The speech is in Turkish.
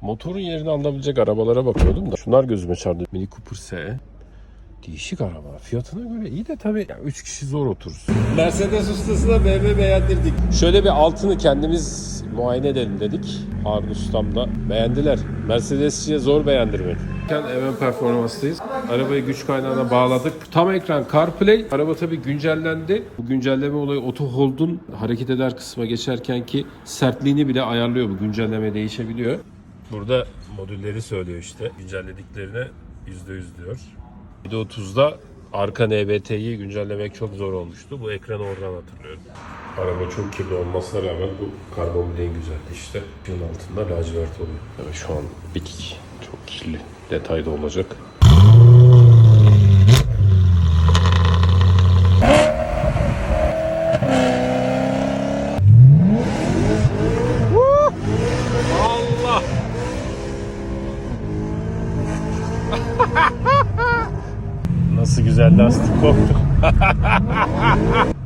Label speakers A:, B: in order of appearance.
A: Motorun yerini alabilecek arabalara bakıyordum da şunlar gözüme çarptı. Mini Cooper S. Değişik araba. Fiyatına göre iyi de tabii 3 kişi zor otururuz.
B: Mercedes ustasına BMW beğendirdik.
A: Şöyle bir altını kendimiz muayene edelim dedik. Harun Ustam'da. Beğendiler. Mercedes'ciye zor beğendirmek. Hemen performanstayız. Arabayı güç kaynağına bağladık. Tam ekran CarPlay. Araba tabii güncellendi. Bu güncelleme olayı Auto Hold'un hareket eder kısma geçerken ki sertliğini bile ayarlıyor. Bu güncelleme değişebiliyor. Burada modülleri söylüyor işte. Güncellediklerine %100 diyor. 730'da arka NBT'yi güncellemek çok zor olmuştu. Bu ekranı oradan hatırlıyorum. Araba çok kirli olmasına rağmen bu karbon bile en güzeldi işte. Yıl altında lacivert oluyor. Evet şu an bitik. Çok kirli. Detayda olacak. Allah! Nasıl güzel lastik koptu.